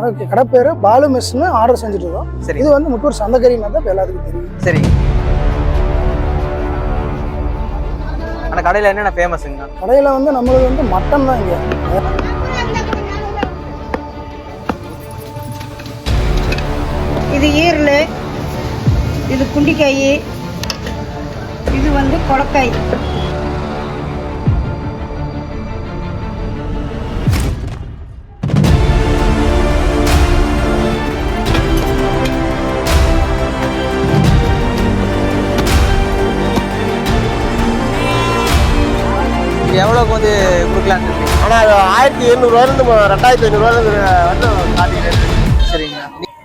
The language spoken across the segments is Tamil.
கடை பேர் பாலு மெஸ்னு ஆர்டர் செஞ்சுட்டு இருக்கோம் சரி. இது வந்து முட்டூர் சந்தகரின்னா தான் எல்லாத்துக்கும் தெரியும். சரி. ஆனா கடையில என்னென்ன ஃபேமஸுங்க கடையில் வந்து நம்மளுக்கு வந்து மட்டன் தான் இங்கே. இது ஈரல் இது குண்டிக்காய் இது வந்து கொடக்காய். எவ்வளோக்கு வந்து கொடுக்கலான்னு இருக்கீங்க? ஆனால் ஆயிரத்தி எழுநூறுவாயிலிருந்து ரெண்டாயிரத்தி ஐநூறுவாயிலிருந்து வந்து ஸ்டார்டிங் ரேட் சரிங்க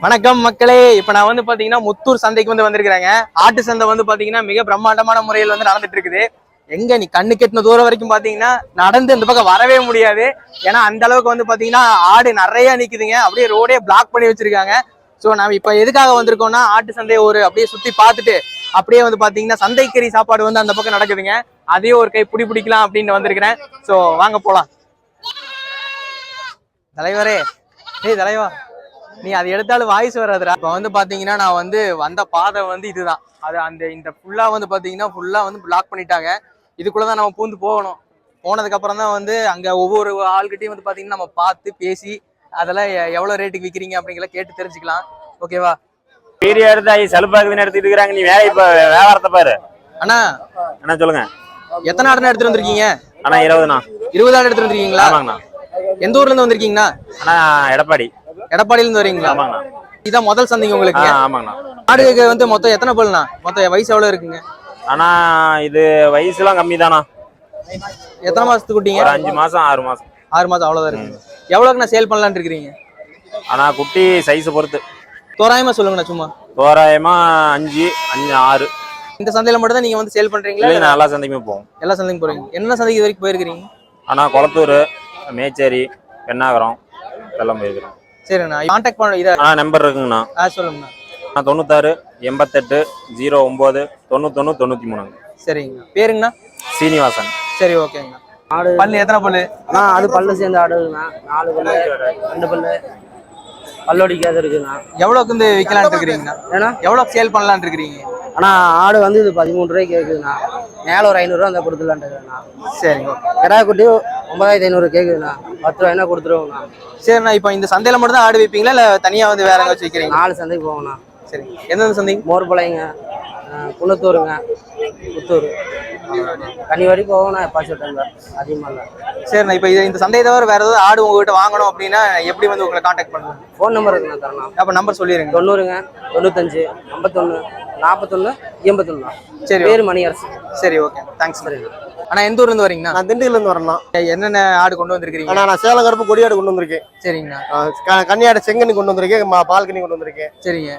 வணக்கம் மக்களே. இப்ப நான் வந்து பாத்தீங்கன்னா முத்தூர் சந்தைக்கு வந்து வந்திருக்கிறேங்க. ஆட்டு சந்தை வந்து பாத்தீங்கன்னா மிக பிரம்மாண்டமான முறையில் வந்து நடந்துட்டு இருக்குது. எங்க நீ கண்ணு கெட்டின தூரம் வரைக்கும் பாத்தீங்கன்னா நடந்து இந்த பக்கம் வரவே முடியாது. ஏன்னா அந்த அளவுக்கு வந்து பாத்தீங்கன்னா ஆடு நிறைய நிக்குதுங்க. அப்படியே ரோடே பிளாக் பண்ணி வச்சிருக்காங்க. சோ நம்ம இப்ப எதுக்காக வந்திருக்கோம்னா ஆட்டு சந்தையை ஒரு அப்படியே சுத்தி பார்த்துட்டு அப்படியே வந்து பாத்தீங்கன்னா சந்தைக்கறி சாப்பாடு வந்து அந்த பக்கம் நடக்குதுங்க. அதையும் ஒரு கை புடி பிடிக்கலாம் அப்படின்னு வந்திருக்கிறேன். சோ வாங்க போலாம். தலைவரே ஏய் தலைவா நீ அது எடுத்தாலும் வாய்ஸ் வராதுடா. இப்போ வந்து பாத்தீங்கன்னா நான் வந்து வந்த பாதை வந்து இதுதான். அது அந்த இந்த ஃபுல்லா வந்து பாத்தீங்கன்னா ஃபுல்லா வந்து பிளாக் பண்ணிட்டாங்க. இதுக்குள்ளே தான் நம்ம பூந்து போகணும். போனதுக்கு அப்புறம் தான் வந்து அங்க ஒவ்வொரு ஆள்கிட்டயும் வந்து பாத்தீங்கன்னா நம்ம பார்த்து பேசி அதெல்லாம் எவ்வளவு ரேட்டுக்கு விக்கிறீங்க அப்படிங்கிற கேட்டு தெரிஞ்சுக்கலாம். ஓகேவா பீரியா எடுத்தாயி சலுப்பாக்குதுன்னு எடுத்துட்டு இருக்கிறாங்க. நீ வேலை இப்ப வியாபாரத்தை பாரு. அண்ணா என்ன சொல்லுங்க. எத்தனை ஆடுனா எடுத்துட்டு வந்திருக்கீங்க? அண்ணா இருபதுண்ணா. இருபது ஆடு எடுத்துட்டு வந்திருக்கீங்களா? ஆமாங்கண்ணா. எந்த ஊர்ல இருந்து வந்திருக்கீங்கண்ணா? அண்ணா எடப்பாடி. எடப்பாடியில இருந்து வரீங்களா? ஆமாங்கண்ணா. இதான் முதல் சந்தைங்க உங்களுக்கு. ஆமாங்கண்ணா. ஆடுக்கு வந்து மொத்தம் எத்தனை பல்லுண்ணா? மொத்தம் வயசு எவ்வளவு இருக்குங்க? ஆனா இது வயசுலாம் கம்மி தானா எத்தனை மாசத்துக்கு குட்டிங்க ஒரு அஞ்சு மாசம் ஆறு மாசம். ஆறு மாசம் அவ்வளவுதான் இருக்கு. எவ்வளவுக்கு நான் சேல் பண்ணலாம்னு இருக்கிறீங்க? ஆனா குட்டி சைஸ் பொறுத்து. தோராயமா சொல்லுங்கண்ணா சும்மா. தோராயமா அஞ்சு அஞ்சு ஆறு. இந்த சந்தையில மட்டும் தான் நீங்க வந்து சேல் இல்ல நான் எல்லா சந்தைக்குமே போவோம். எல்லா சந்தைக்கும் போறீங்க. என்ன சந்தைக்கு இது வரைக்கும் போயிருக்கிறீங்க? ஆனா குளத்தூர் மேச்சேரி பெண்ணாகரம் இதெல்லாம் போயிருக்கிறோம். சரிண்ணா கான்டாக்ட் பண்ண இதை ஆ நம்பர் இருக்குங்கண்ணா. ஆ சொல்லுங்கண்ணா. நான் தொண்ணூத்தாறு எண்பத்தெட்டு ஜீரோ ஒம்பது தொண்ணூத்தொன்று தொண்ணூற்றி மூணுங்க. சரிங்கண்ணா. பேருங்கண்ணா. சீனிவாசன். சரி ஓகேங்கண்ணா. ஆடு. பல்லு எத்தனை பல்லு? அண்ணா அது பல்லு சேர்ந்த ஆடுங்கண்ணா நாலு பல்லு ரெண்டு பல்லு. பல்லொடிக்காத இருக்குண்ணா. எவ்வளவுக்கு வந்து விற்கலாம்னு இருக்கிறீங்கண்ணா? ஏன்னா எவ்வளவு சேல் பண்ணலாம்னு இருக்கிறீங்க? அண்ணா ஆடு வந்து இது பதிமூணு ரூபாய்க்கு கேட்குதுண்ணா மேலே ஒரு ஐநூறுரூவா அந்த கொடுத்துலான்ட்டுண்ணா சரிங்க ஓகே. கிடா குட்டி ஒன்பதாயிரத்தி ஐநூறு கேட்குதுண்ணா பத்து ரூபாய்னா கொடுத்துருவோங்கண்ணா சரிண்ணா இப்போ இந்த சந்தையில மட்டும் தான் ஆடு வைப்பீங்களா? இல்ல தனியா வந்து வேற எங்க வச்சு விற்கிறீங்க நாலு சந்தைக்கு போவோங்கண்ணா சரி. எந்தெந்த சந்தைங்க? மோர்பாளையங்க அஹ், குளத்தூருங்க. புத்தூர் கன்னிவாடி போவோங்கண்ணா எப்பாச்சும் டைம்ல அதிகமாக இல்லை. சரிண்ணா இப்போ இது இந்த சந்தையை தவிர வேற ஏதாவது ஆடு உங்ககிட்ட வாங்கணும் அப்படின்னா எப்படி வந்து உங்களை கான்டாக்ட் பண்ணணும் ஃபோன் நம்பர் இருக்குண்ணா தரேண்ணா அப்ப நம்பர் சொல்லிருங்க. தொண்ணூறுங்க தொண்ணூத்தஞ்சு ஐம்பத்தொன்று நாற்பத்தொன்று எண்பத்தொன்னா. சரி பேர் மணியரசு. சரி ஓகே தேங்க்ஸ் அண்ணா. எந்த ஊர்ல இருந்து வரீங்கண்ணா? நான் திண்டுக்கல்லேருந்து வரேன்னா என்னென்ன ஆடு கொண்டு வந்திருக்கீங்க நான் சேலம் கருப்பு கொடியாடு கொண்டு வந்திருக்கேன். சரிங்கண்ணா. கன்னியாடு செங்கனி கொண்டு வந்திருக்கேன் மா- பால் கனி கொண்டு வந்திருக்கேன். சரிங்க.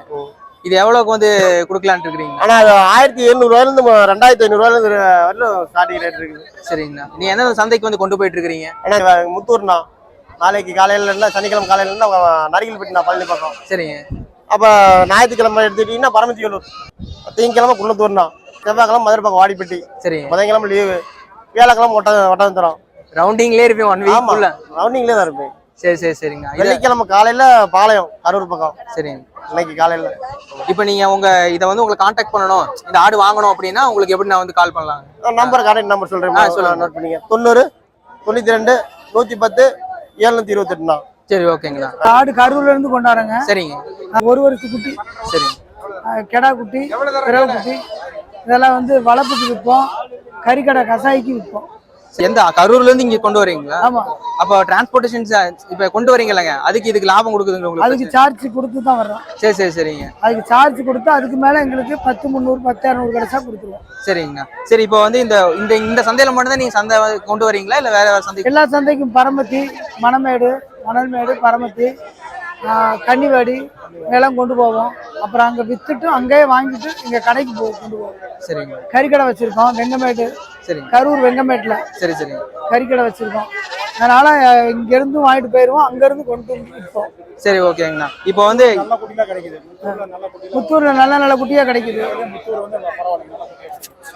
இது எவ்வளவுக்கு வந்து கொடுக்கலான்ட்டு இருக்கிறீங்க? ஆனால் அது ஆயிரத்தி எழுநூறுவாயிலிருந்து ரெண்டாயிரத்தி ஐநூறுவாயிலிருந்து வரலும் ஸ்டார்டிங் ரேட் இருக்குது சரிங்கண்ணா. நீ எந்த சந்தைக்கு வந்து கொண்டு போயிட்டு இருக்கிறீங்க? ஆனால் முத்தூர்ண்ணா. நாளைக்கு காலையில இருந்தா சனிக்கிழமை காலையில இருந்தா நரிகல்பட்டி நான் பழனி பக்கம். சரிங்க. அப்போ ஞாயிற்றுக்கிழமை எடுத்துக்கிட்டீங்கன்னா பரமத்திவேலூர் திங்கக்கிழமை குள்ளத்தூர்ண்ணா செவ்வாய்க்கிழமை மதுரை பக்கம் வாடிப்பட்டி. சரிங்க. புதன்கிழமை லீவு வியாழக்கிழமை ஒட்ட ஒட்டந்தரம். ரவுண்டிங்லேயே இருப்பீங்க ஒன் வீக் ரவுண்டிங்லேயே தான் இருப்பேன். சரி சரி சரிங்க. வெள்ளிக்கிழமை காலையில பாளையம் கரூர் பக்கம். சரிங்க. இன்னைக்கு காலையில. இப்போ நீங்க உங்க இதை வந்து உங்களை கான்டாக்ட் பண்ணணும். இந்த ஆடு வாங்கணும் அப்படின்னா உங்களுக்கு எப்படி நான் வந்து கால் பண்ணலாம்? நம்பர் கான்டாக்ட் நம்பர் சொல்றேன். சொல்லுங்க. நோட் பண்ணிங்க தொண்ணூறு தொண்ணூத்தி ரெண்டு நூத்தி பத்து எழுநூத்தி இருபத்தெட்டுண்ணா சரி ஓகேங்கண்ணா ஆடு கரூர்ல இருந்து கொண்டாடுறேங்க. சரிங்க. ஒரு வருஷத்து குட்டி. சரிங்க கெடா குட்டி பிறவு குட்டி. இதெல்லாம் வந்து வளர்ப்புக்கு விற்போம். கறிக்கடை கசாய்க்கு விற்போம். எந்த கரூர்ல இருந்து இங்க கொண்டு வரீங்களா? ஆமா. அப்போ டிரான்ஸ்போர்ட்டேஷன் இப்ப கொண்டு வரீங்கல்லங்க. அதுக்கு இதுக்கு லாபம் கொடுக்குதுங்க உங்களுக்கு? அதுக்கு சார்ஜ் கொடுத்து தான் வர்றோம். சரி சரி சரிங்க. அதுக்கு சார்ஜ் கொடுத்து அதுக்கு மேல எங்களுக்கு பத்து முந்நூறு பத்து இரநூறு கிடைச்சா கொடுத்துருவோம். சரிங்கண்ணா சரி இப்போ வந்து இந்த இந்த இந்த சந்தையில மட்டும் தான் நீங்க சந்தை கொண்டு வரீங்களா? இல்ல வேற வேற சந்தைக்கு? எல்லா சந்தைக்கும் பரமத்தி மணமேடு மணல்மேடு பரமத்தி கன்னிவாடி நிலம் கொண்டு போவோம். அப்புறம் அங்கே வித்துட்டு அங்கேயே வாங்கிட்டு இங்கே கடைக்கு போ கொண்டு போவோம். சரிங்க. கறிக்கடை வச்சுருக்கோம் வெங்கமேடு. சரிங்க. கரூர் வெங்கமேட்டில் சரி சரிங்க. கறிக்கடை வச்சுருக்கோம். அதனால் இங்கேருந்து வாங்கிட்டு போயிடுவோம் அங்கேருந்து கொண்டு வந்து விற்போம். சரி ஓகேங்கண்ணா. இப்போ வந்து புத்தூரில் நல்ல நல்ல குட்டியாக கிடைக்குது.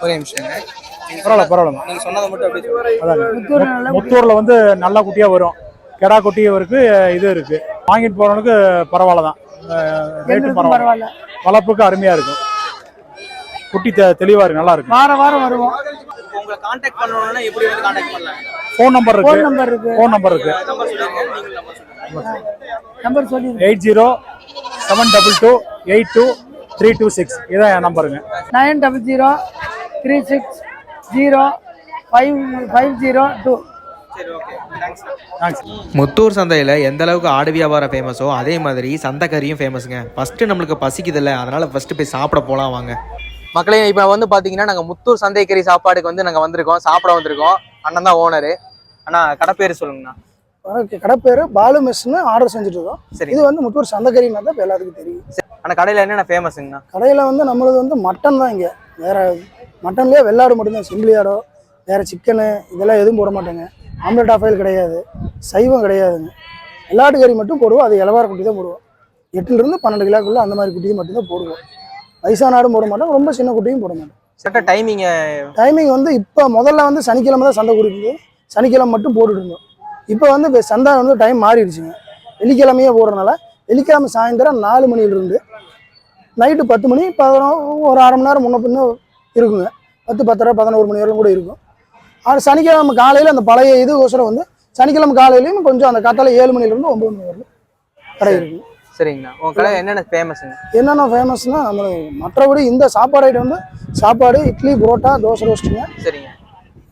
ஒரே நிமிஷம் பரவாயில்ல பரவாயில்ல. நீங்க சொன்னதை மட்டும் அப்படியே முத்தூர்ல வந்து நல்ல குட்டியா வரும். கெடா குட்டியவருக்கு இது இருக்கு. வாங்கிட்டு போறவனுக்கு பரவாயில்ல தான். ரேட்டு பரவாயில்ல. வளர்ப்புக்கு அருமையா இருக்கும். குட்டி தெ- தெளிவா இருக்கு நல்லா இருக்கு வாரம் வாரம் வருவோம். உங்களை காண்டாக்ட் பண்ணணும்னா எப்படி வந்து காண்டாக்ட் பண்ணலாம்? ஃபோன் நம்பர் ஃபோன் இருக்கு நம்பர் இருக்கு. ஃபோன் நம்பர் இருக்கு. நீங்களும் நம்பர் சொல்லுங்க. நம்பர் சொல்லி eight zero seven double two eight two three two six இதான் என் நம்பருங்க nine double zero three six zero five five zero two Muthur சந்தையில் எந்த அளவுக்கு ஆடு வியாபாரம் ஃபேமஸோ அதே மாதிரி சந்தைக்கறியும் ஃபேமஸுங்க ஃபஸ்ட்டு நம்மளுக்கு பசிக்குதில்ல அதனால் ஃபஸ்ட்டு போய் சாப்பிட போகலாம் வாங்க. மக்களே இப்போ வந்து பாத்தீங்கன்னா நாங்க முத்தூர் சந்தைக்கறி சாப்பாடுக்கு வந்து நாங்க வந்திருக்கோம் சாப்பிட வந்திருக்கோம். அண்ணன் தான் ஓனரு அண்ணா கடை பேர் சொல்லுங்கண்ணா. ஓகே கடை பேர் பாலு மெஸ்னு ஆர்டர் செஞ்சுட்டு இருக்கோம் சரி. இது வந்து முத்தூர் சந்தக்கறினா தான் இப்போ எல்லாத்துக்கும் தெரியும். அண்ணா கடையில என்னென்ன ஃபேமஸுங்கண்ணா கடையில் வந்து நம்மளது வந்து மட்டன் தான் இங்கே. வேற மட்டன்லேயே வெள்ளாடு மட்டும்தான். செம்பிளி ஆடோ வேற சிக்கனு இதெல்லாம் எதுவும் போட மாட்டாங்க. ஆம்லெட் ஆஃப் ஆயில் கிடையாது சைவம் கிடையாதுங்க. வெள்ளாட்டு கறி மட்டும் போடுவோம் அது இளவார குட்டி தான் போடுவோம். எட்டுலேருந்து பன்னெண்டு கிலோக்குள்ள அந்த மாதிரி குட்டி மட்டும்தான் போடுவோம். வயசான ஆடும் போட மாட்டோம் ரொம்ப சின்ன குட்டியும் போட மாட்டோம். கரெக்டாக டைமிங் டைமிங் வந்து இப்போ முதல்ல வந்து சனிக்கிழமை தான் சந்தை கொடுக்குது. சனிக்கிழமை மட்டும் போட்டுட்டு இருந்தோம். இப்போ வந்து சந்தை வந்து டைம் மாறிடுச்சுங்க. வெள்ளிக்கிழமையே போடுறதுனால வெள்ளிக்கிழமை சாயந்தரம் நாலு மணிலிருந்து நைட்டு பத்து மணி பதினோ ஒரு அரை மணி நேரம் முன்ன பின்ன இருக்குங்க. பத்து பத்தரை பதினோரு மணி வரைக்கும் கூட இருக்கும். ஆனால் சனிக்கிழமை காலையில் அந்த பழைய இதுக்கோசரம் வந்து சனிக்கிழமை காலையிலையும் கொஞ்சம் அந்த காத்தால ஏழு மணிலேருந்து ஒம்பது மணி வரைக்கும் கடை இருக்கும் சரிங்கண்ணா. உங்க கடை என்னென்ன ஃபேமஸுங்க என்னென்ன ஃபேமஸ்னா நம்ம மற்றபடி இந்த சாப்பாடு ஐட்டம் வந்து சாப்பாடு இட்லி புரோட்டா தோசை ரோஸ்ட்டுங்க சரிங்க.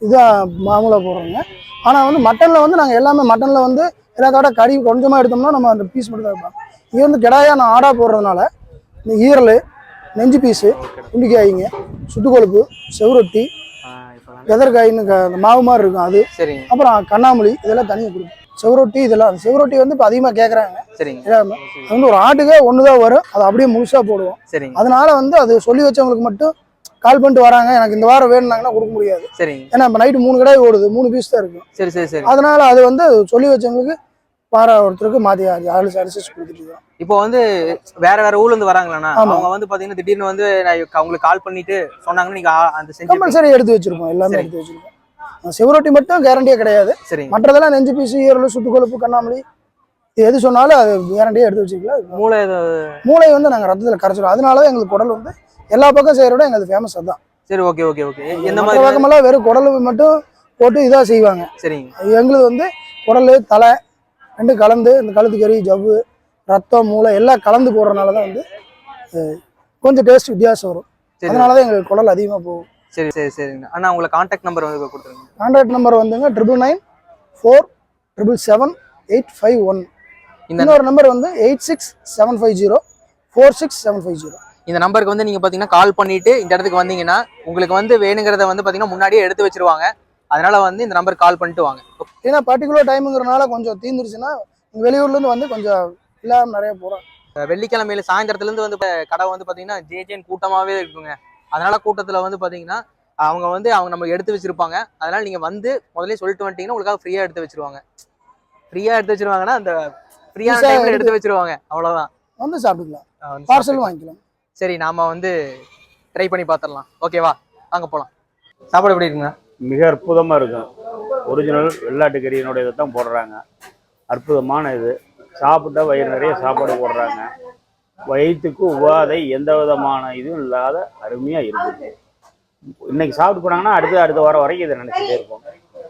இதான் மாமூலாக போடுறோங்க. ஆனால் வந்து மட்டனில் வந்து நாங்கள் எல்லாமே மட்டனில் வந்து எல்லாத்தோட கறி கொஞ்சமாக எடுத்தோம்னா நம்ம அந்த பீஸ் மட்டும் தான் வைப்போம் இது வந்து கிடாயா நான் ஆடாக போடுறதுனால இந்த ஈரல் நெஞ்சு பீஸு குண்டிக்காய்ங்க சுத்துக்கொழுப்பு செவரொட்டி எதற்காயின்னு க- அந்த மாவு மாதிரி இருக்கும் அது. சரிங்க. அப்புறம் கண்ணாமூலி இதெல்லாம் தனியாக கொடுக்கும் செவரொட்டி இதெல்லாம் செவரொட்டி வந்து இப்போ அதிகமாக கேட்குறாங்க சரிங்க. அது வந்து ஒரு ஆட்டுக்கே ஒன்று தான் வரும். அது அப்படியே முழுசாக போடுவோம். சரிங்க. அதனால வந்து அது சொல்லி வச்சவங்களுக்கு மட்டும் கால் பண்ணிட்டு வராங்க. எனக்கு இந்த வாரம் வேணும்னாங்கன்னா கொடுக்க முடியாது. சரிங்க. ஏன்னா இப்போ நைட்டு மூணு கடாய் ஓடுது. மூணு பீஸ் தான் இருக்கும். சரி சரி சரி. அதனால அது வந்து சொல்லி வச்சவங்களுக்கு வார ஒருத்தருக்கு மாற்றி ஆளு அரிசிச்சு கொடுத்துட்டு இருக்கோம். இப்போ வந்து வேற வேற ஊர்ல இருந்து வராங்களாண்ணா. அவங்க வந்து பாத்தீங்கன்னா திடீர்னு வந்து நான் அவங்களுக்கு கால் பண்ணிட்டு சொன்னாங்கன்னா நீங்க அந்த கம்பல்சரி எடுத்து வச்சிருப்போம் எல்லாமே சரி. எடுத்து வச்சிருக்கோம் சிவரொட்டி மட்டும் கேரண்டியே கிடையாது. சரிங்க. மற்றதெல்லாம் நெஞ்சு பீஸ் ஈரல் சுத்துக்கொழுப்பு கண்ணாமலி எது சொன்னாலும் அது கேரண்டியே எடுத்து வச்சுக்கலாம் மூளை மூளை வந்து நாங்கள் ரத்தத்தில் கரைச்சிடும் அதனால தான் எங்களுக்கு குடல் வந்து எல்லா பக்கம் செய்யறோட எங்களுக்கு ஃபேமஸ் அதுதான் சரி ஓகே ஓகே ஓகே மற்ற மாதிரி பக்கமெல்லாம் வெறும் குடல் மட்டும் போட்டு இதாக செய்வாங்க. சரிங்க. எங்களுது வந்து குடல் தலை ரெண்டு கலந்து இந்த கழுத்து கறி ஜவ்வு ரத்தம் மூளை எல்லாம் கலந்து போடுறதுனால தான் வந்து கொஞ்சம் டேஸ்ட் வித்தியாசம் வரும். அதனால தான் எங்களுக்கு குடல் அதிகமாக போகும். சரி சரி சரிங்க அண்ணா உங்களை கான்டாக்ட் நம்பர் வந்து கொடுத்துருங்க. கான்டாக்ட் நம்பர் வந்துங்க triple nine four triple seven eight five one இந்த இன்னொரு நம்பர் வந்து eight six seven five zero four six seven five zero இந்த நம்பருக்கு வந்து நீங்க பாத்தீங்கன்னா கால் பண்ணிட்டு இந்த இடத்துக்கு வந்தீங்கன்னா உங்களுக்கு வந்து வேணுங்கிறத வந்து பாத்தீங்கன்னா முன்னாடியே எடுத்து வச்சிருவாங்க. அதனால வந்து இந்த நம்பருக்கு கால் பண்ணிட்டு வாங்க. ஏன்னா பர்டிகுலர் டைமுங்கிறனால கொஞ்சம் தீர்ந்துருச்சுன்னா வெளியூர்லேருந்து வந்து கொஞ்சம் இல்லாமல் நிறைய போகிறோம் வெள்ளிக்கிழமையில சாயந்தரத்துல இருந்து வந்து கடை வந்து பாத்தீங்கன்னா ஜே ஜேன் கூட்டமாவே இருக்குங்க. அதனால கூட்டத்துல வந்து பாத்தீங்கன்னா அவங்க வந்து அவங்க நம்ம எடுத்து வச்சிருப்பாங்க. அதனால நீங்க வந்து முதல்ல சொல்லிட்டு வந்துட்டீங்கன்னா உங்களுக்காக ஃப்ரீயா எடுத்து வச்சிருவாங்க. ஃப்ரீயா எடுத்து வச்சிருவாங்கன்னா அந்த ஃப்ரீயான டைம்ல எடுத்து- வச்சிருவாங்க. அவ்வளவுதான். வந்து சாப்பிட்டுக்கலாம். பார்சலும் வாங்கிக்கலாம். சரி நாம வந்து ட்ரை பண்ணி பார்த்துடலாம் ஓகேவா வாங்க போலாம். சாப்பாடு எப்படி இருக்குங்க? மிக அற்புதமாக இருக்கும். ஒரிஜினல் வெள்ளாட்டு கறியினுடைய இதை தான் போடுறாங்க. அற்புதமான இது. சாப்பிட்டா வயிறு நிறைய சாப்பாடு போடுறாங்க. வயிற்றுக்கு உபாதை எந்த விதமான இதுவும் இல்லாத அருமையாக இருக்குது. இன்னைக்கு சாப்பிட்டு போனாங்கன்னா அடுத்த அடுத்த வாரம் வரைக்கும் இதை நினச்சிட்டே இருப்போம்.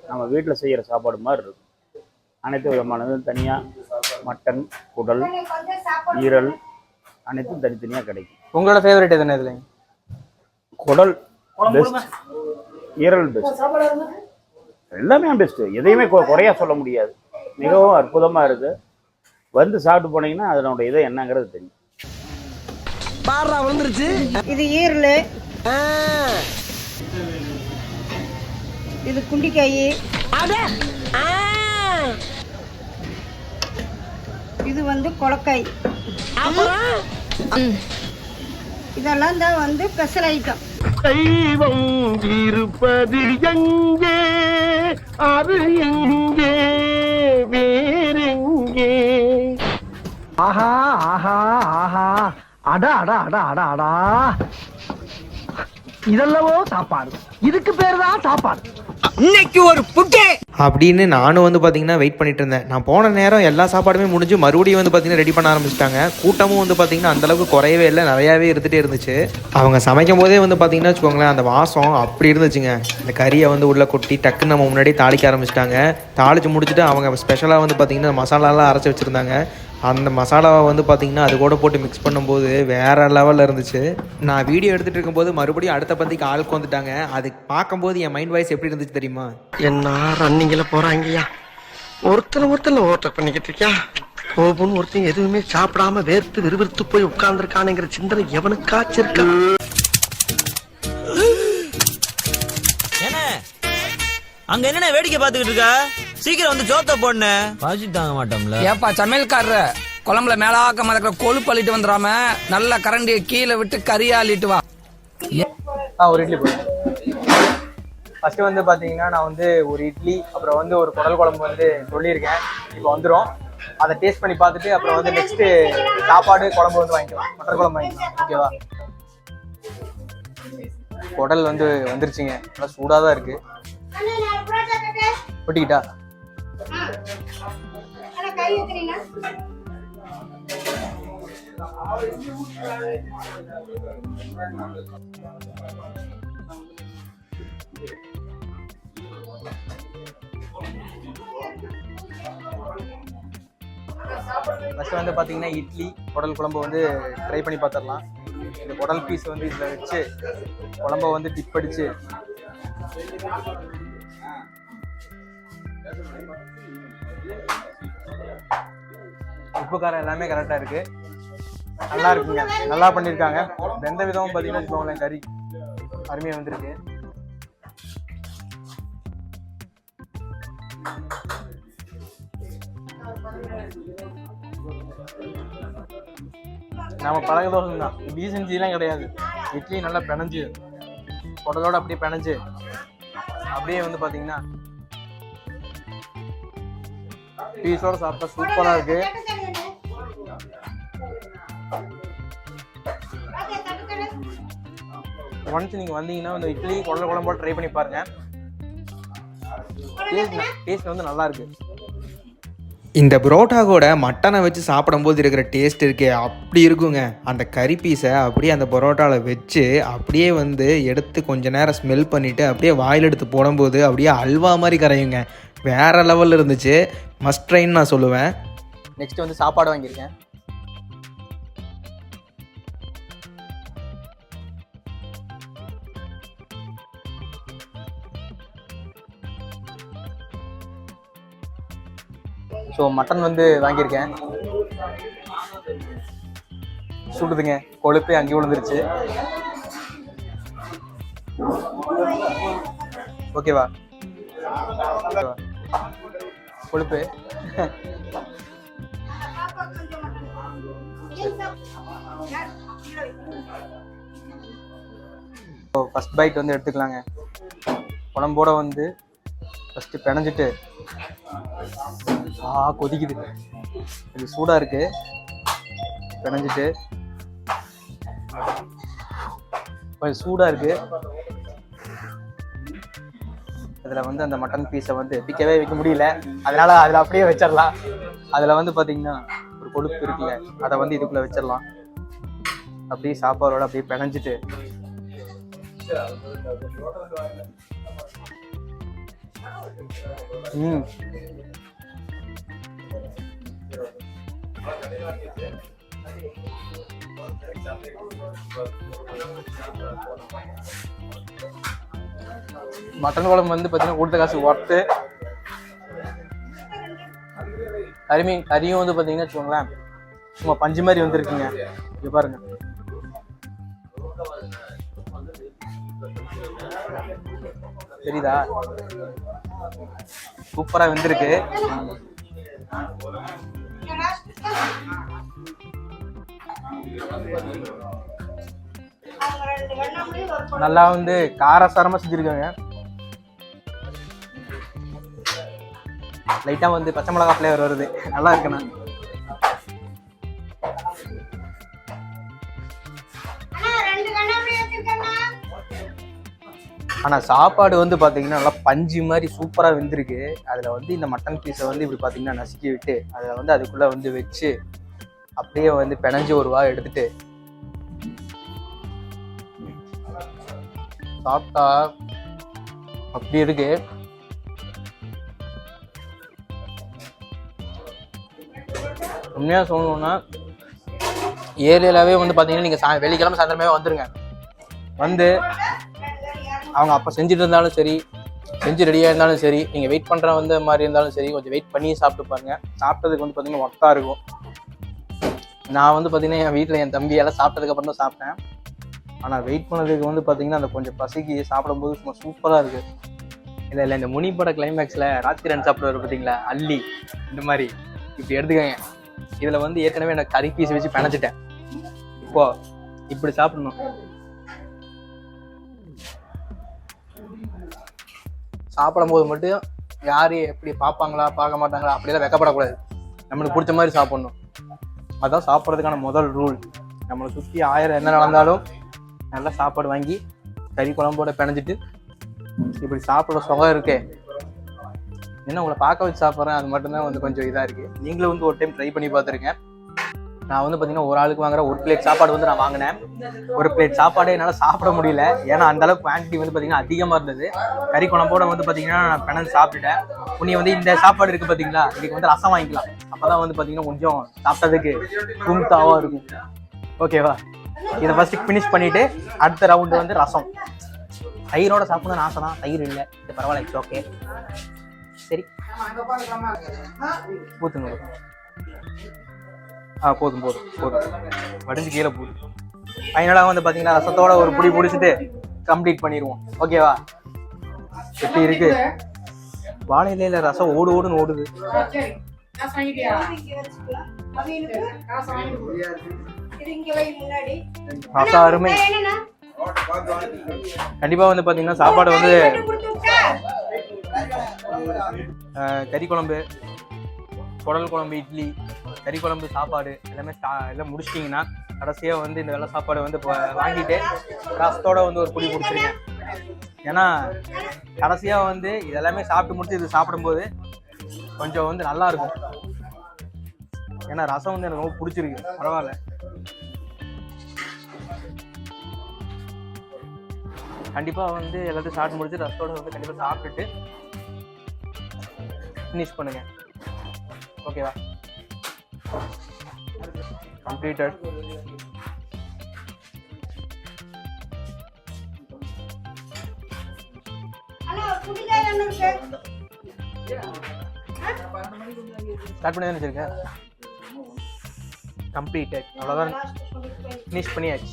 நம்ம வீட்டில் செய்கிற சாப்பாடு மாதிரி இருக்கும். அனைத்து விதமானதும் தனியாக மட்டன் குடல் ஈரல் அனைத்தும் தனித்தனியாக கிடைக்கும். உங்களோட ஃபேவரட் எதுன்னு இதுலங்க குடல் பெஸ்ட் ஈரல் பெஸ்ட் எல்லாமே பெஸ்ட் எதையுமே கொ- குறையா சொல்ல முடியாது. மிகவும் அற்புதமா இருக்கு. வந்து சாப்பிட்டு போனீங்கன்னா அதனோட இதை என்னங்கிறது தெரியும். இது ஈரல். இது குண்டிக்காய். இது வந்து கொலக்காய். இதெல்லாம் தான் வந்து ஸ்பெஷல் ஐட்டம். தெய்வம் இருப்பது எங்கே? அது எங்கே? வேறெங்கே? ஆஹா ஆஹா ஆஹா. அடா அடா அடா அடா அடா. இதெல்லவோ சாப்பாடு. இதுக்கு பேர் தான் சாப்பாடு அப்படின்னு நானும் வந்து பார்த்தீங்கன்னா வெயிட் பண்ணிட்டு இருந்தேன். நான் போன நேரம் எல்லா சாப்பாடுமே முடிஞ்சு மறுபடியும் வந்து பார்த்தீங்கன்னா ரெடி பண்ண ஆரம்பிச்சிட்டாங்க. கூட்டமும் வந்து பார்த்தீங்கன்னா அந்த அளவுக்கு குறையவே இல்லை. நிறையாவே இருந்துகிட்டே இருந்துச்சு. அவங்க சமைக்கும் போதே வந்து பார்த்தீங்கன்னா வச்சுக்கோங்களேன் அந்த வாசம் அப்படி இருந்துச்சுங்க. இந்த கறியை வந்து உள்ளே கொட்டி டக்குன்னு நம்ம முன்னாடி தாளிக்க ஆரம்பிச்சிட்டாங்க. தாளிச்சு முடிச்சுட்டு அவங்க ஸ்பெஷலாக வந்து பார்த்தீங்கன்னா மசாலாலாம் அரைச்சி வச்சுருந்தாங்க. அந்த மசாலாவை வந்து பார்த்திங்கன்னா அது கூட போட்டு மிக்ஸ் பண்ணும்போது வேற லெவலில் இருந்துச்சு. நான் வீடியோ எடுத்துகிட்டு இருக்கும்போது மறுபடியும் அடுத்த பந்திக்கு ஆளுக்கு வந்துட்டாங்க. அது பார்க்கும்போது என் மைண்ட் வாய்ஸ் எப்படி இருந்துச்சு தெரியுமா? என்ன ரன்னிங்கில் போகிறாங்கய்யா ஒருத்தர் ஒருத்தர் ஓட்ட பண்ணிக்கிட்டு இருக்கியா? கோபுன்னு ஒருத்தன் எதுவுமே சாப்பிடாம வேர்த்து விறுவிறுத்து போய் உட்கார்ந்துருக்கானுங்கிற சிந்தனை எவனுக்காச்சிருக்கா அங்க என்ன வேடிக்கை பாத்துக்கிட்டு இருக்க? சீக்கிரம் வந்து ஜோத்த போடுன பாஜி தாங்க மாட்டோம்ல. ஏப்பா சமையல்காரர குழம்புல மேலாக்க மதக்கிற கொழுப்பு அள்ளிட்டு வந்துடாம நல்ல கரண்டிய கீழே விட்டு கறியா அள்ளிட்டு வா ஆ ஒரு இட்லி போடுங்க ஃபர்ஸ்ட் வந்து பாத்தீங்கன்னா நான் வந்து ஒரு இட்லி அப்புறம் வந்து ஒரு குடல் குழம்பு வந்து சொல்லியிருக்கேன். இப்போ வந்துடும் அதை டேஸ்ட் பண்ணி பார்த்துட்டு அப்புறம் வந்து நெக்ஸ்ட் சாப்பாடு குழம்பு வந்து வாங்கிக்கலாம். மட்டர் குழம்பு வாங்கிக்கலாம். ஓகேவா குடல் வந்து வந்துருச்சுங்க. நல்லா சூடாக தான் இருக்கு. ஒட்டிக்கிட்டா ஃபர்ஸ்ட் வந்து பாத்தீங்கன்னா இட்லி குடல் குழம்பு வந்து ட்ரை பண்ணி பார்த்துடலாம் இந்த குடல் பீஸ் வந்து இதில் வச்சு குழம்ப வந்து டிப் அடிச்சு உப்பு காரம் எல்லாமே கரெக்டாக இருக்கு. நல்லா இருக்குங்க. நல்லா பண்ணியிருக்காங்க எந்த விதமும் பார்த்தீங்கன்னா வச்சுக்கோங்களேன் கறி. அருமையாக வந்திருக்கு. நம்ம பழக தோசை தான் டீசன்சிலாம் கிடையாது. இட்லி நல்லா பிணைஞ்சு குடலோட அப்படியே பிணைஞ்சு அப்படியே வந்து பார்த்தீங்கன்னா பீஸோட சாப்பிட்டா சூப்பராக இருக்கு. ஒன்ஸ் நீங்கள் வந்தீங்கன்னா இந்த இட்லி குடல் குழம்போட ட்ரை பண்ணி பாருங்க. டேஸ்ட் டேஸ்ட் வந்து நல்லா இருக்கு. இந்த புரோட்டாவோட மட்டனை வச்சு சாப்பிடும்போது இருக்கிற டேஸ்ட் இருக்கே அப்படி இருக்குங்க. அந்த கறி பீஸை அப்படியே அந்த பரோட்டாவில் வச்சு அப்படியே வந்து எடுத்து கொஞ்ச நேரம் ஸ்மெல் பண்ணிவிட்டு அப்படியே வாயில் எடுத்து போடும்போது அப்படியே அல்வா மாதிரி கரையுங்க. வேற லெவலில் இருந்துச்சு. மஸ்ட் ட்ரைன்னு நான் சொல்லுவேன். நெக்ஸ்ட் வந்து சாப்பாடு வாங்கியிருக்கேன். ஸோ மட்டன் வந்து வாங்கியிருக்கேன். சுடுதுங்க. கொழுப்பு அங்கே விழுந்துருச்சு. ஓகேவா? கொழுப்பு. ஃபஸ்ட் பைட் வந்து எடுத்துக்கலாங்க. குழம்போட வந்து ஃபஸ்ட்டு பிணைஞ்சிட்டு ஆ கொதிக்குது. இது சூடாக இருக்கு. பிணைஞ்சிட்டு கொஞ்சம் சூடாக இருக்குது அதில் வந்து அந்த மட்டன் பீஸை வந்து பிக்கவே வைக்க முடியல. அதனால அதில் அப்படியே வச்சிடலாம். அதில் வந்து பார்த்தீங்கன்னா ஒரு கொழுப்பு இருக்குல்ல அதை வந்து இதுக்குள்ளே வச்சிடலாம். அப்படியே சாப்பாடோட அப்படியே பிணைஞ்சிட்டு. ம். மட்டன் குழம்பு வந்து பார்த்தீங்கன்னா கொடுத்த காசு ஒர்த்து கறிமீன் கறியும் வந்து பார்த்தீங்கன்னா வச்சுக்கோங்களேன். சும்மா பஞ்சு மாதிரி வந்துருக்குங்க. இங்கே பாருங்க. தெரியுதா? சூப்பரா வெந்திருக்கு. நல்லா வந்து காரசாரமாக செஞ்சிருக்காங்க. லைட்டாக வந்து பச்சை மிளகா ஃப்ளேவர் வருது. நல்லா இருக்குண்ணா. ஆனால் சாப்பாடு வந்து பார்த்தீங்கன்னா நல்லா பஞ்சு மாதிரி சூப்பராக வெந்திருக்கு. அதில் வந்து இந்த மட்டன் பீஸை வந்து இப்படி பார்த்தீங்கன்னா நசுக்கி விட்டு அதில் வந்து அதுக்குள்ளே வந்து வச்சு அப்படியே வந்து பிணைஞ்சு ஒரு வா எடுத்துட்டு சாப்பிட்டா அப்படி இருக்கு. உண்மையாக சொல்லணும்னா ஏரியாவே வந்து பார்த்தீங்கன்னா நீங்கள் சா வெள்ளிக்கிழமை சாயந்தரமே வந்துருங்க. வந்து அவங்க அப்போ செஞ்சுட்டு இருந்தாலும் சரி செஞ்சு ரெடியாக இருந்தாலும் சரி நீங்கள் வெயிட் பண்ணுற வந்து மாதிரி இருந்தாலும் சரி கொஞ்சம் வெயிட் பண்ணி சாப்பிட்டு பாருங்கள் சாப்பிட்டதுக்கு வந்து பார்த்தீங்கன்னா ஒர்த்தாக இருக்கும். நான் வந்து பார்த்தீங்கன்னா என் வீட்டில் என் தம்பியெல்லாம் சாப்பிட்டதுக்கப்புறம் தான் சாப்பிட்டேன். ஆனால் வெயிட் பண்ணதுக்கு வந்து பார்த்தீங்கன்னா அந்த கொஞ்சம் பசிக்கு சாப்பிடும்போது சும்மா சூப்பராக இருக்குது இல்லை இல்லை இந்த முனி பட கிளைமேக்ஸில் ராத்திரன் சாப்பிடுவார் பார்த்தீங்களா அள்ளி இந்த மாதிரி. இப்படி எடுத்துக்கங்க. இதில் வந்து ஏற்கனவே நான் கறி பீஸ் வச்சு பிணைச்சிட்டேன் இப்போ இப்படி சாப்பிடணும். சாப்பிடும்போது மட்டும் யார் எப்படி பார்ப்பாங்களா பார்க்க மாட்டாங்களா அப்படியெல்லாம் வெக்கப்படக்கூடாது. நம்மளுக்கு பிடிச்ச மாதிரி சாப்பிடணும். அதுதான் சாப்பிட்றதுக்கான முதல் ரூல் நம்மளை சுற்றி ஆயிரம் என்ன நடந்தாலும் நல்லா சாப்பாடு வாங்கி கறி குழம்போட பிணைஞ்சிட்டு இப்படி சாப்பிட்ற சுகம் இருக்கே. என்ன உங்களை பார்க்க வச்சு சாப்பிட்றேன் அது மட்டும்தான் வந்து கொஞ்சம் இதாக இருக்குது நீங்களும் வந்து ஒரு டைம் ட்ரை பண்ணி பார்த்துருங்க நான் வந்து பார்த்தீங்கன்னா ஒரு ஆளுக்கு வாங்குற ஒரு பிளேட் சாப்பாடு வந்து நான் வாங்கினேன். ஒரு பிளேட் சாப்பாடு என்னால் சாப்பிட முடியல. ஏன்னா அந்த அளவுக்கு குவான்டிட்டி வந்து பார்த்தீங்கன்னா அதிகமாக இருந்தது. கறி குழம்போட வந்து பார்த்தீங்கன்னா நான் பிணந்து சாப்பிட்டுட்டேன். உனி வந்து இந்த சாப்பாடு இருக்குது பார்த்தீங்களா இதுக்கு வந்து ரசம் வாங்கிக்கலாம். அப்போ தான் வந்து பார்த்தீங்கன்னா கொஞ்சம் சாப்பிட்டதுக்கு கும்தாவாக இருக்கும். ஓகேவா? இதை ஃபஸ்ட்டு ஃபினிஷ் பண்ணிவிட்டு அடுத்த ரவுண்டு வந்து ரசம். தயிரோட சாப்பிடணும்னு ஆசை தான். தயிர் இல்லை. இது பரவாயில்ல. இட்ஸ் ஓகே சரி. ஊற்றுங்க ஆ போதும் போதும் போதும். வடிஞ்சு கீழே போதும் ஃபைனலாக வந்து பார்த்தீங்கன்னா ரசத்தோட ஒரு புடி பிடிச்சிட்டு கம்ப்ளீட் பண்ணிடுவோம். ஓகேவா எப்படி இருக்கு? வாழை இலையில ரசம் ஓடு ஓடுன்னு ஓடுது. ரசம் அருமை. கண்டிப்பா வந்து பாத்தீங்கன்னா சாப்பாடு வந்து கறி குழம்பு குடல் குழம்பு இட்லி கறி குழம்பு சாப்பாடு எல்லாமே எல்லாம் முடிச்சிட்டிங்கன்னா கடைசியாக வந்து இந்த வெள்ளை சாப்பாடு வந்து இப்போ வாங்கிட்டு ரசத்தோட வந்து ஒரு புடி பிடிச்சிருங்க ஏன்னா கடைசியாக வந்து இதெல்லாமே சாப்பிட்டு முடிச்சு இது சாப்பிடும்போது கொஞ்சம் வந்து நல்லா இருக்கும். ஏன்னா ரசம் வந்து எனக்கு ரொம்ப பிடிச்சிருக்கு. பரவாயில்ல. கண்டிப்பாக வந்து எல்லாத்தையும் சாப்பிட்டு முடிச்சு ரசத்தோட வந்து கண்டிப்பாக சாப்பிட்டுட்டு ஃபினிஷ் பண்ணுங்க. ஓகேவா கம்ப்ளீட்டட் ஸ்டார்ட் பண்ணி தானே வச்சிருக்கேன் கம்ப்ளீட்டட் அவ்வளோதான் ஃபினிஷ் பண்ணியாச்சு.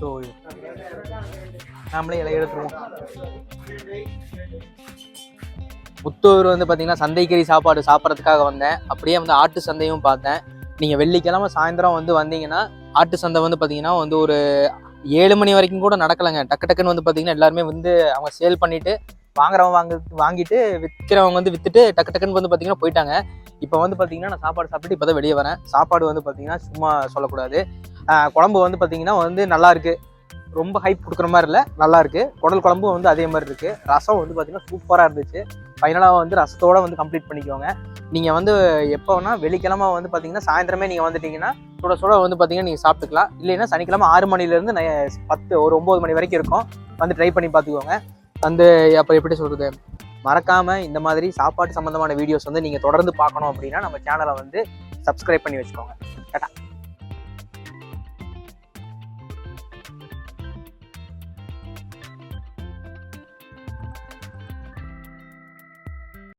ஸோ நாமளே இலை எடுத்துருவோம். புத்தூர் வந்து பார்த்தீங்கன்னா சந்தைக்கறி சாப்பாடு சாப்பிட்றதுக்காக வந்தேன். அப்படியே வந்து ஆட்டு சந்தையும் பார்த்தேன். நீங்கள் வெள்ளிக்கிழமை சாயந்தரம் வந்து வந்தீங்கன்னா ஆட்டு சந்தை வந்து பார்த்தீங்கன்னா வந்து ஒரு ஏழு மணி வரைக்கும் கூட நடக்கலைங்க. டக்கு டக்குன்னு வந்து பார்த்தீங்கன்னா எல்லாருமே வந்து அவங்க சேல் பண்ணிவிட்டு வாங்குறவங்க வாங்க வாங்கிட்டு விற்கிறவங்க வந்து விற்றுட்டு டக்கு டக்குன்னு வந்து பார்த்தீங்கன்னா போயிட்டாங்க. இப்போ வந்து பார்த்தீங்கன்னா நான் சாப்பாடு சாப்பிட்டு இப்போ தான் வெளியே வரேன். சாப்பாடு வந்து பார்த்தீங்கன்னா சும்மா சொல்லக்கூடாது. குழம்பு வந்து பார்த்தீங்கன்னா வந்து நல்லா இருக்கு. ரொம்ப ஹைப் கொடுக்குற மாதிரி இல்லை நல்லா இருக்கு. குடல் குழம்பும் வந்து அதே மாதிரி இருக்கு. ரசம் வந்து பார்த்தீங்கன்னா சூப்பராக இருந்துச்சு. ஃபைனலாக வந்து ரசத்தோடு வந்து கம்ப்ளீட் பண்ணிக்கோங்க. நீங்கள் வந்து எப்போ வெள்ளிக்கிழமை வந்து பார்த்தீங்கன்னா சாயந்தரமே நீங்கள் வந்துட்டீங்கன்னா சுட சுட வந்து பார்த்தீங்கன்னா நீங்கள் சாப்பிட்டுக்கலாம். இல்லைன்னா சனிக்கிழமை ஆறு மணிலேருந்து பத்து ஒரு ஒம்பது மணி வரைக்கும் இருக்கும். வந்து ட்ரை பண்ணி பார்த்துக்கோங்க வந்து அப்போ எப்படி சொல்கிறது மறக்காமல் இந்த மாதிரி சாப்பாட்டு சம்மந்தமான வீடியோஸ் வந்து நீங்கள் தொடர்ந்து பார்க்கணும் அப்படின்னா நம்ம சேனலை வந்து சப்ஸ்கிரைப் பண்ணி வச்சுக்கோங்க. டாடா